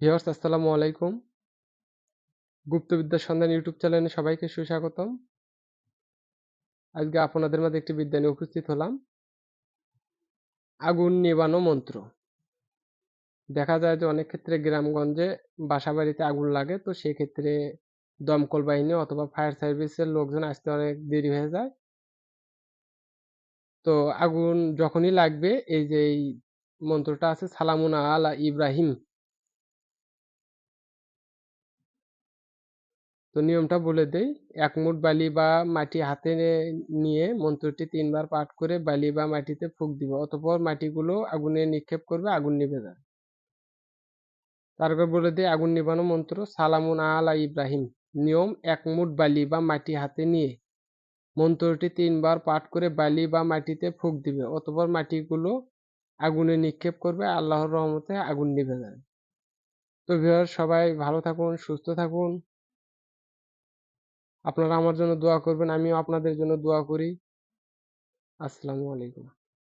Viewers, আসসালামু আলাইকুম। গুপ্তবিদ্যার সন্ধান ইউটিউব চ্যানেলে সবাইকে সুস্বাগতম। আজকে আপনাদের মাঝে একটি বিদ্যা নিয়ে উপস্থিত হলাম। আগুন নেবানো মন্ত্র। দেখা যায় যে অনেক ক্ষেত্রে গ্রামগঞ্জে বাসা বাড়িতে আগুন লাগে, তো সেক্ষেত্রে দমকল বাহিনী অথবা ফায়ার সার্ভিসের লোকজন আসতে অনেক দেরি হয়ে যায়। তো আগুন যখনই লাগবে, এই যে এই মন্ত্রটা আছে, সালামুন আলা ইব্রাহিম। তো নিয়মটা বলে দেই। এক মুঠ বালি বা মাটি হাতে নিয়ে মন্ত্রটি তিনবার পাঠ করে বালি বা মাটিতে ফুক দিবে। অতপর মাটিগুলো আগুনে নিক্ষেপ করবে, আগুন নিভে যাবে। তারপর বলে দিই, আগুন নিভানো মন্ত্র, সালামুন আলা ইব্রাহিম। নিয়ম, এক মুঠ বালি বা মাটি হাতে নিয়ে মন্ত্রটি তিনবার পাঠ করে বালি বা মাটিতে ফুক দিবে। অতপর মাটিগুলো আগুনে নিক্ষেপ করবে, আল্লাহর রহমতে আগুন নিভে যাবে। তো ভিউয়ার সবাই ভালো থাকুন, সুস্থ থাকুন। আপনারা আমার জন্য দোয়া করবেন আমিও আপনাদের জন্য দোয়া করি। আসসালামু আলাইকুম।